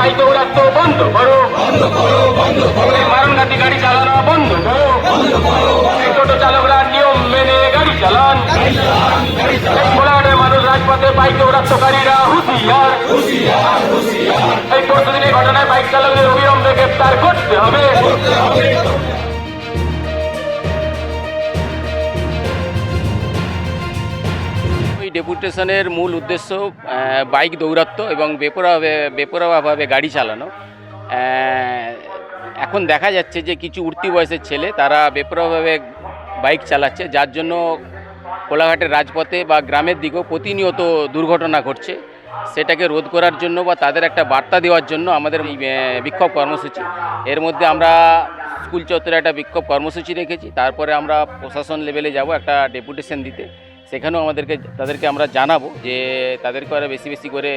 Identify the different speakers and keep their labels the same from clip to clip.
Speaker 1: Bike দৌড়াত্ম বন্ধ করো। মারণঘাতী গাড়ি চালানো বন্ধ করো। টোটো চালকরা নিয়ম মেনে গাড়ি চালান। এই মানুষ রাজপথে বাইক দৌড়াত্মকারীরা হুঁশিয়ার। এই প্রতিদিনের ঘটনায় বাইক চালকদের অবিলম্বে গ্রেপ্তার করতে হবে।
Speaker 2: ডেপুটেশনের মূল উদ্দেশ্য বাইক দৌরাত্ম এবং বেপরোয়াভাবে বেপরোয়াভাবে গাড়ি চালানো। এখন দেখা যাচ্ছে যে কিছু উঠতি বয়সের ছেলে তারা বেপরোয়াভাবে বাইক চালাচ্ছে, যার জন্য কোলাঘাটের রাজপথে বা গ্রামের দিকেও প্রতিনিয়ত দুর্ঘটনা ঘটছে। সেটাকে রোধ করার জন্য বা তাদের একটা বার্তা দেওয়ার জন্য আমাদের বিক্ষোভ কর্মসূচি। এর মধ্যে আমরা স্কুল চত্বরে একটা বিক্ষোভ কর্মসূচি রেখেছি। তারপরে আমরা প্রশাসন লেভেলে যাব একটা ডেপুটেশন দিতে। সেখানেও আমাদেরকে, তাদেরকে আমরা জানাব যে তাদেরকে আরও বেশি বেশি করে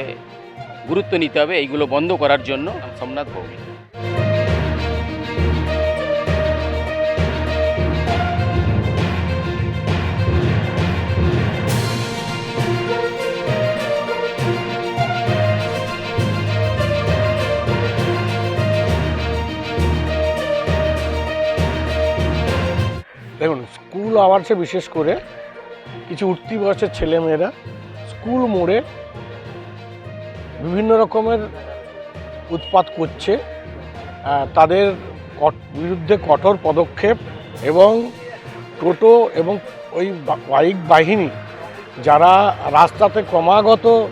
Speaker 2: গুরুত্ব নিতে হবে এইগুলো বন্ধ করার জন্য সোমনাথ ভৌমিক।
Speaker 3: দেখুন, স্কুল আওয়ার্সে বিশেষ করে কিছু উঠতি বয়সের ছেলেমেয়েরা স্কুল মোড়ে বিভিন্ন রকমের উৎপাত করছে তাদের বিরুদ্ধে কঠোর পদক্ষেপ এবং টোটো এবং ওই বাইক বাহিনী যারা রাস্তাতে ক্রমাগত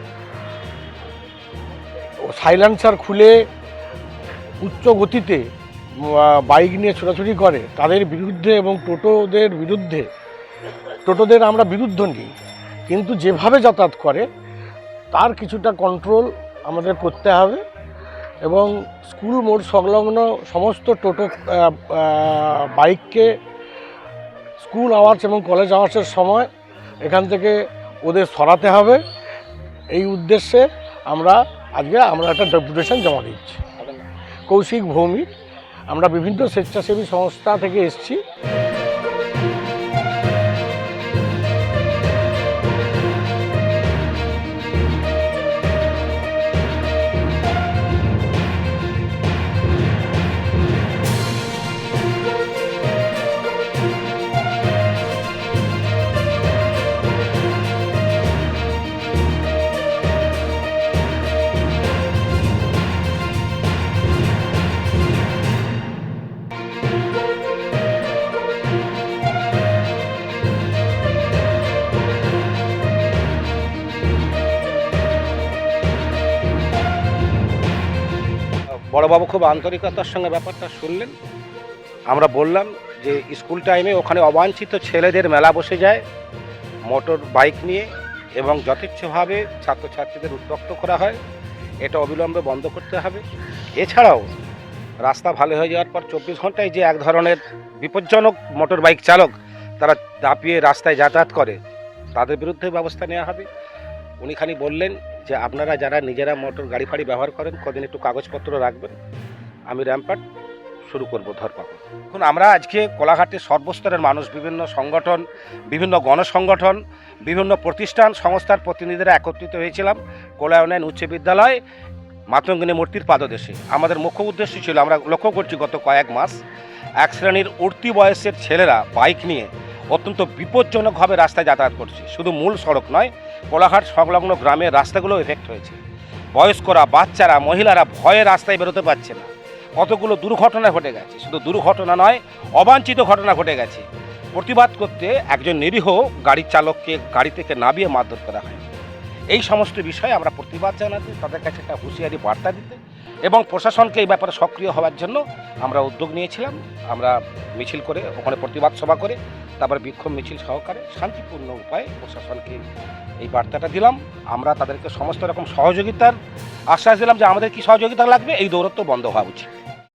Speaker 3: সাইলেন্সার খুলে উচ্চ গতিতে বাইক নিয়ে ছোটাছুটি করে, তাদের বিরুদ্ধে এবং টোটোদের বিরুদ্ধে টোটোদের আমরা বিরুদ্ধ নিই। কিন্তু যেভাবে যাতায়াত করে, তার কিছুটা কন্ট্রোল আমাদের করতে হবে এবং স্কুল মোড় সংলগ্ন সমস্ত টোটো বাইককে স্কুল আওয়ার্স এবং কলেজ আওয়ার্সের সময় এখান থেকে ওদের সরাতে হবে। এই উদ্দেশ্যে আমরা আজকে আমরা একটা ডেপুটেশন জমা দিচ্ছি। কৌশিক ভৌমিক, আমরা বিভিন্ন স্বেচ্ছাসেবী সংস্থা থেকে এসেছি।
Speaker 4: বড়বাবু খুব আন্তরিকতার সঙ্গে ব্যাপারটা শুনলেন। আমরা বললাম যে স্কুল টাইমে ওখানে অবাঞ্ছিত ছেলেদের মেলা বসে যায়, মোটর বাইক নিয়ে এবং যথেচ্ছভাবে ছাত্রছাত্রীদের উত্তক্ত করা হয়। এটা অবিলম্বে বন্ধ করতে হবে। এছাড়াও রাস্তা ভালো হয়ে যাওয়ার পর চব্বিশ ঘন্টায় যে এক ধরনের বিপজ্জনক মোটর বাইক চালক তারা দাপিয়ে রাস্তায় যাতায়াত করে, তাদের বিরুদ্ধে ব্যবস্থা নেওয়া হবে। উনি খানি বললেন যে আপনারা যারা নিজেরা মোটর গাড়ি ফাড়ি ব্যবহার করেন, কদিন একটু কাগজপত্র রাখবেন। আমি র্যাম্পার, শুরু করব ধরপাকড়। এখন আমরা আজকে কোলাঘাটের সর্বস্তরের মানুষ, বিভিন্ন সংগঠন, বিভিন্ন গণসংগঠন, বিভিন্ন প্রতিষ্ঠান, সংস্থার প্রতিনিধিরা একত্রিত হয়েছিলাম কোলায়নায়ন উচ্চ বিদ্যালয়, মাতঙ্গিনী মূর্তির পাদদেশে। আমাদের মুখ্য উদ্দেশ্য ছিল, আমরা লক্ষ্য করছি গত কয়েক মাস, এক শ্রেণির উঠতি বয়সের ছেলেরা বাইক নিয়ে অত্যন্ত বিপজ্জনকভাবে রাস্তায় যাতায়াত করছে। শুধু মূল সড়ক নয়, কোলাঘাট সংলগ্ন গ্রামের রাস্তাগুলো এফেক্ট হয়েছে। বয়স্করা, বাচ্চারা, মহিলারা ভয়ে রাস্তায় বেরোতে পারছে না। কতগুলো দুর্ঘটনা ঘটে গেছে। শুধু দুর্ঘটনা নয়, অবাঞ্ছিত ঘটনা ঘটে গেছে। প্রতিবাদ করতে একজন নিরীহ গাড়ি চালককে গাড়ি থেকে নামিয়ে মারধর করা হয়। এই সমস্ত বিষয়ে আমরা প্রতিবাদ জানাতে তাদের কাছে একটা হুঁশিয়ারি বার্তা দিতে এবং প্রশাসনকে এই ব্যাপারে সক্রিয় হওয়ার জন্য আমরা উদ্যোগ নিয়েছিলাম। আমরা মিছিল করে ওখানে প্রতিবাদ সভা করে, তারপর বিক্ষোভ মিছিল সহকারে শান্তিপূর্ণ উপায়ে প্রশাসনকে এই বার্তাটা দিলাম। আমরা তাদেরকে সমস্ত রকম সহযোগিতার আশ্বাস দিলাম যে আমাদের কি সহযোগিতা লাগবে? এই দৌরত্ব বন্ধ হওয়া উচিত।